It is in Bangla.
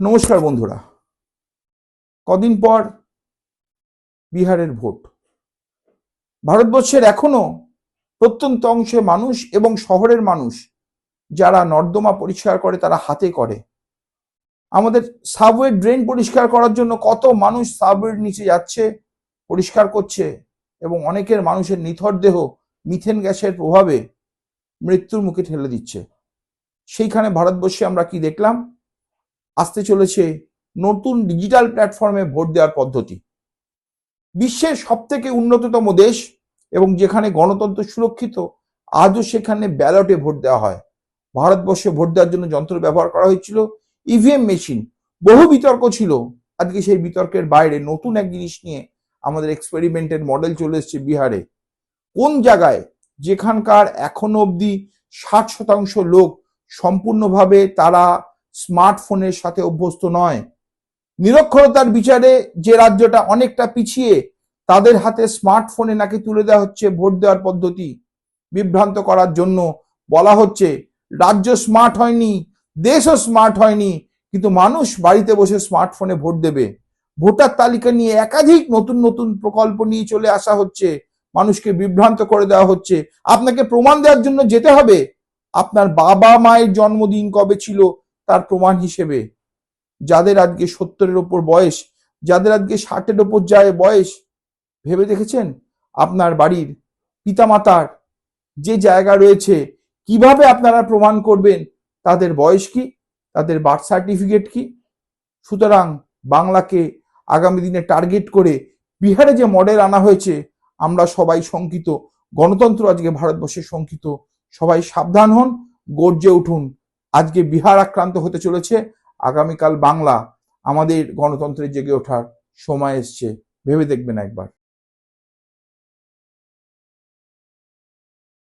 নমস্কার বন্ধুরা। কদিন পর বিহারের ভোট। ভারতবর্ষের এখনও প্রত্যন্ত অংশে মানুষ এবং শহরের মানুষ যারা নর্দমা পরিষ্কার করে, তারা হাতে করে। আমাদের সাবওয়ে ড্রেন পরিষ্কার করার জন্য কত মানুষ সাবওয়ের নিচে যাচ্ছে, পরিষ্কার করছে এবং অনেকের মানুষের নিথর দেহ মিথেন গ্যাসের প্রভাবে মৃত্যুর মুখে ঠেলে দিচ্ছে। সেইখানে ভারতবর্ষে আমরা কি দেখলাম? আসতে চলেছে নতুন ডিজিটাল প্ল্যাটফর্মে ভোট দেওয়ার পদ্ধতি। বিশ্বের সব থেকে উন্নততম দেশ এবং যেখানে গণতন্ত্র সুরক্ষিত, আজও সেখানে ব্যালটে ভোট দেওয়া হয়। ভারতবর্ষে ভোট দেওয়ার জন্য যন্ত্র ব্যবহার করা হয়েছিল ইভিএম মেশিন বহু বিতর্ক ছিল। আজকে সেই বিতর্কের বাইরে নতুন এক জিনিস নিয়ে আমাদের এক্সপেরিমেন্টের মডেল চলে এসছে বিহারে। কোন জায়গায়? যেখানকার এখনও অবধি ষাট শতাংশ লোক সম্পূর্ণভাবে তারা স্মার্টফোনের সাথে অভ্যস্ত নয়। নিরক্ষরতার বিচারে যে রাজ্যটা অনেকটা পিছিয়ে, তাদের হাতে স্মার্টফোনে নাকি তুলে দেওয়া হচ্ছে ভোট দেওয়ার পদ্ধতি। বিভ্রান্ত করার জন্য বলা হচ্ছে, রাজ্য স্মার্ট হয়নি, দেশও স্মার্ট হয়নি, কিন্তু মানুষ বাড়িতে বসে স্মার্টফোনে ভোট দেবে। ভোটার তালিকা নিয়ে একাধিক নতুন নতুন প্রকল্প নিয়ে চলে আসা হচ্ছে। মানুষকে বিভ্রান্ত করে দেওয়া হচ্ছে। আপনাকে প্রমাণ দেওয়ার জন্য যেতে হবে। আপনার বাবা মায়ের জন্মদিন কবে ছিল? তার প্রমাণ হিসেবে। যাদের আজকে সত্তরের ওপর বয়স, যাদের আজকে ষাটের ওপর যায় বয়স, ভেবে দেখেছেন? আপনার বাড়ির পিতামাতার যে জায়গা রয়েছে, কীভাবে আপনারা প্রমাণ করবেন? তাদের বয়স কি? তাদের বার্থ সার্টিফিকেট কি? সুতরাং বাংলাকে আগামী দিনে টার্গেট করে বিহারে যে মডেল আনা হয়েছে, আমরা সবাই শঙ্কিত। গণতন্ত্র আজকে ভারতবর্ষে শঙ্কিত। সবাই সাবধান হন, গর্জে উঠুন। আজকে বিহার আক্রান্ত হতে চলেছে। আগামীকাল বাংলা আমাদের গণতন্ত্রের জেগে ওঠার সময় এসছে। ভেবে দেখবেন একবার।